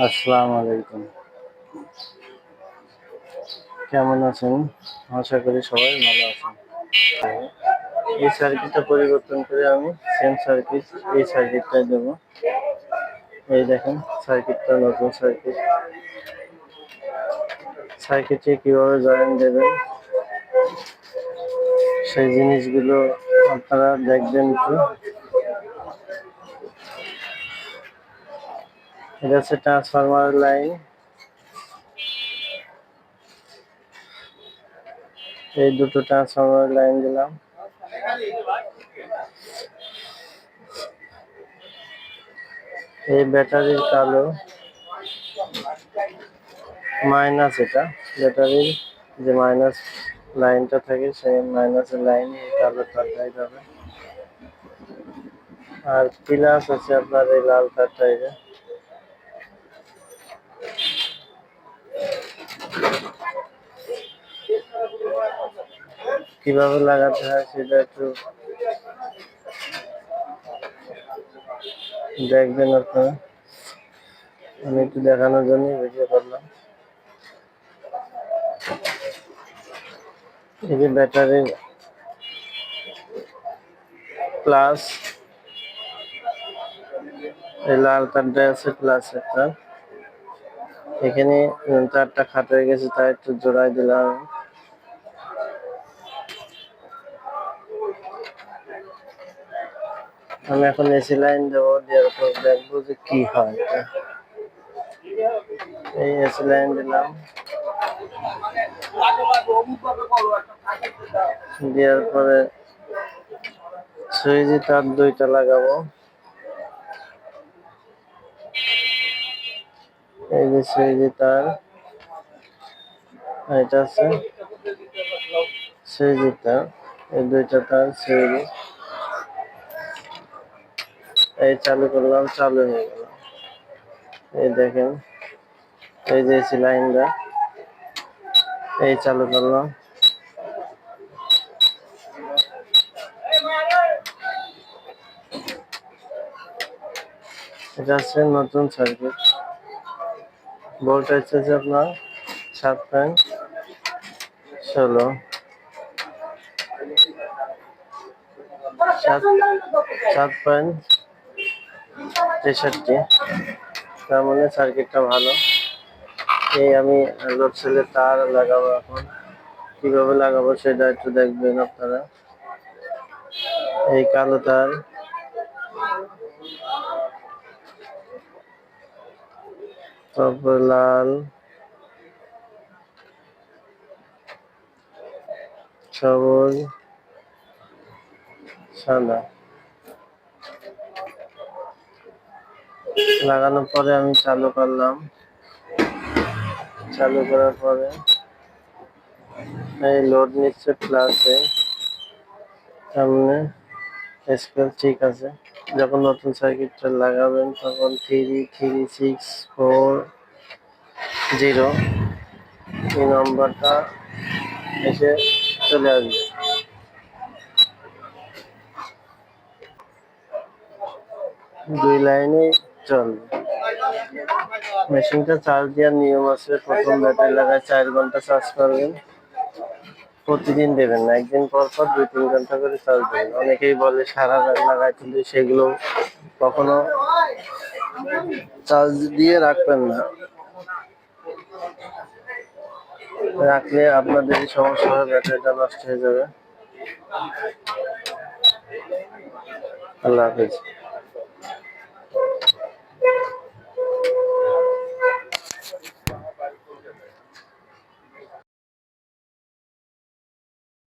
আসসালামু আলাইকুম। কেমন আছেন? আশা করি সবাই ভালো আছেন। এই সার্কিটটা পরিবর্তন করে আমি সেম সার্কিট এই সার্কিটটাই দেব। এই দেখেন সার্কিটটা নতুন সার্কিট সার্কিটে কীভাবে জয়েন দেবেন? সেই জিনিসগুলো আপনারা দেখবেন একটু। এটা হচ্ছে ট্রান্সফরমার লাইন এই দুটো ট্রান্সফরমার লাইন দিলাম। এই ব্যাটারির কালো। মাইনাস এটা। ব্যাটারির যে মাইনাস লাইনটা থাকে, সেই মাইনাসের লাইন এই কালো তারটাই যাবে আর প্লাস আছে আপনার এই লাল তারটা এটা কীভাবে লাগাতে হয় সেটা একটু দেখবেন আপনারা। আমি একটু দেখানোর জন্য ভিডিও করলাম। এই যে ব্যাটারি প্লাস এই লাল তারটা আছে প্লাস একটা। এখানে তারটা খাট গেছে, তাই একটু জোড়াই দিলাম। আমি। এখন এসি লাইন দেবো দেওয়ার পর দেখব যে কি হয়। এই এসি লাইন দিলাম। দেওয়ার পরে সুইচি তার দুইটা লাগাবো। এই যে সুইচি তার, এটা আছে। সুইচি তার, এই দুইটা তার, সুইচি। এই চালু করলাম, চালু হয়ে গেল। এই দেখেন, এই যে এসি লাইনটা, এই চালু করলাম। এটা নতুন সার্কিট ভোল্টেজ হচ্ছে আপনার সাত পয়েন্ট ষোলো। সাত পয়েন্ট তেষট্টি তার মানে সার্কিটটা ভালো। এই আমি লোড সেলের তার লাগাবো এখন। কীভাবে লাগাবো সেটা একটু দেখবেন আপনারা। এই কালো তার। তারপর লাল। সবুজ। সাদা। লাগানোর পরে আমি চালু করলাম। চালু করার পরে এই লোড নিচ্ছে প্লাসে সামনে স্কেল ঠিক আছে। যখন নতুন সার্কিটটা লাগাবেন তখন three three six four zero এই নম্বরটা এসে চলে আসবে। দুই লাইনে চলবে মেশিনটা চার্জ দেওয়ার নিয়ম আছে, প্রথম ব্যাটারি লাগায় চার ঘণ্টা চার্জ করবেন। প্রতিদিন দেবেন না, একদিন পর পর দুই তিন ঘণ্টা করে চার্জ দেবেন। অনেকেই বলে সারা রাত লাগাই কিন্তু সেগুলো কখনো চার্জ দিয়ে রাখবেন না। রাখলে আপনাদের সমস্যা হবে ব্যাটারিটা নষ্ট হয়ে যাবে। আল্লাহ হাফিজ।